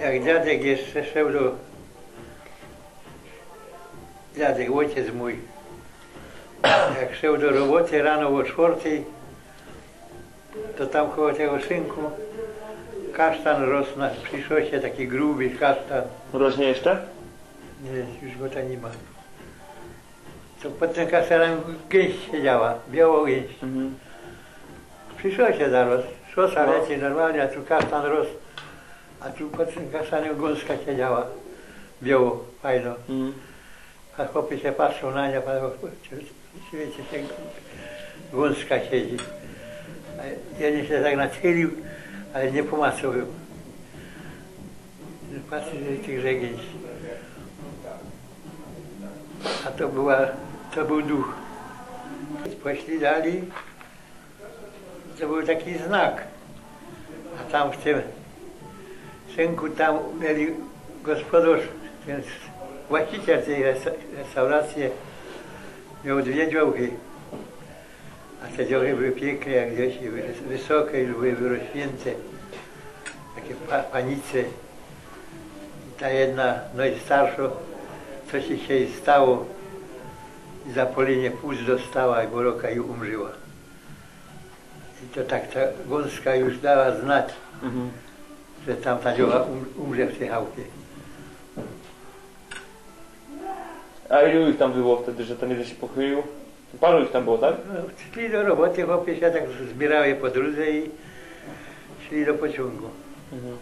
jak dziadek jeszcze szedł do... Dziadek, ojciec mój. Jak szedł do roboty rano o czwartej, to tam koło tego szynku kasztan rosł na przyszosie, taki gruby kasztan. Rośnie jeszcze? Nie, już go tam nie ma. To pod tym kasztanem gęś siedziała, biała gęś. Mhm. Przyszło się zaraz. Szosa leci normalnie, a tu kasztan rósł. A tu kasztanem gąska siedziała. Biało, fajno. Mhm. A chłopy się patrzą na nie, patrzą, wiecie, ten gąska siedzi. A jeden się tak nachylił, ale nie pomacał ją. Patrzy, że tych żegięć. A to była, to był duch. Poszli dali, to był taki znak. A tam w tym szynku tam mieli gospodarz, ten właściciel tej resta- restauracji miał dwie działki. A te działki były piękne jak gdzieś, wysokie i były wyrośnięte. Takie pa, panice. I ta jedna, no i starsza, coś się jej stało. I zapalenie płuc dostała i boroka i umrzyła. I to tak ta gąska już dała znać, Mhm. Że tam ta dzioła um, umrze w tej chałupie. A ilu ich tam było wtedy, że ten jeden się pochylił? Paru ich tam było, tak? No, szli do roboty, chłopie się tak zbierały po drodze i szli do pociągu. Mhm.